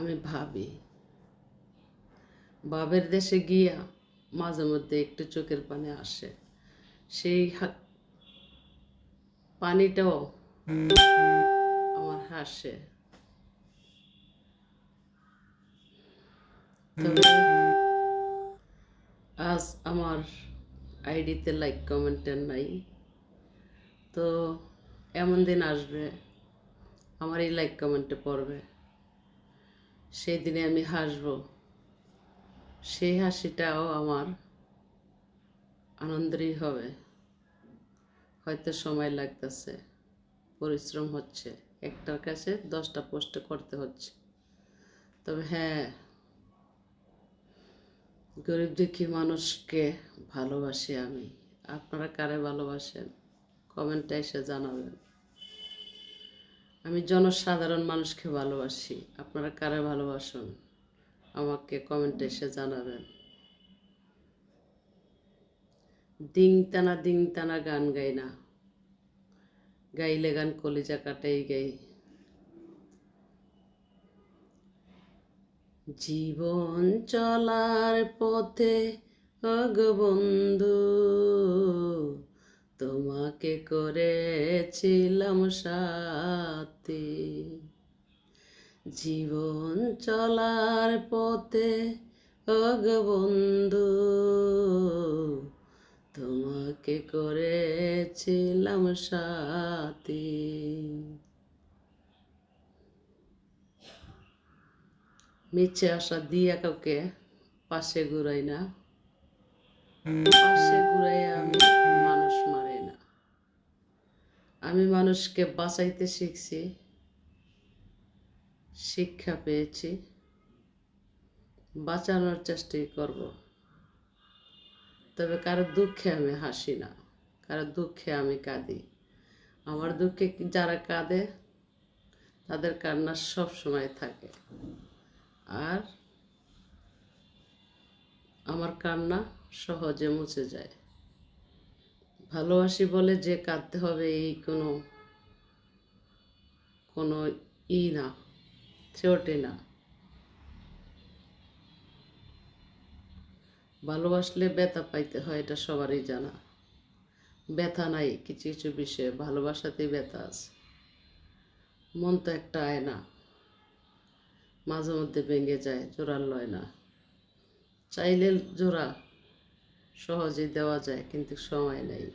আমি ভাবি। বাবের দেশে গিয়া মাঝে মধ্যে একটু চোখের পানি আসে। সেই পানিটাও আমার হাসে। আজ আমার আইডিতে লাইক কমেন্টের নাই। তো এমন দিন আসবে আমার এই লাইক কমেন্টে পড়বে। সেই দিনে আমি হাসব। সেই হাসিটাও আমার আনন্দেরই হবে। হয়তো সময় লাগতেছে। পরিশ্রম হচ্ছে। একটার কাছে দশটা পোস্ট করতে হচ্ছে। তবে হ্যাঁ গরিব দুঃখী মানুষকে ভালোবাসি আমি। আপনারা কারে ভালোবাসেন? কমেন্টে এসে জানাবেন। আমি জনসাধারণ মানুষকে ভালোবাসি। আপনারা কারে ভালোবাসুন? আমাকে কমেন্টে এসে জানাবেন। দিং টানা দিং টানা গান গাই না। গাইলে গান কলিজা কাটাই গাই। জীবন চলার পথে অগবন্ধু তোমাকে করেছিলাম সাথী। জীবন চলার পথে অগবন্ধু তোমাকে করেছিলাম সাথী। মিছে আসা দিয়া কাউকে পাশে ঘুরাই না। পাশে ঘুরাই আমি মানুষ মারি না। আমি মানুষকে বাঁচাইতে শিখছি, শিক্ষা পেয়েছি, বাঁচানোর চেষ্টাই করব। তবে কারও দুঃখে আমি হাসি না, কারও দুঃখে আমি কাঁদি। আমার দুঃখে যারা কাঁদে, তাদের কান্না সব সময় থাকে। আর আমার কান্না সহজে মুছে যায়। ভালোবাসি বলে যে কাঁদতে হবে এই কোনো কোনো ই না থিওটি না। ভালোবাসলে ব্যথা পাইতে হয়, এটা সবারই জানা। ব্যথা নাই কিছু কিছু বিষয়ে ভালোবাসাতেই ব্যথা আছে। মন তো একটা আয়না, মাঝে মধ্যে ভেঙে যায় জোড়ার লয় না চাইলে জোড়া সহজেই দেওয়া যায় কিন্তু সময় নেই।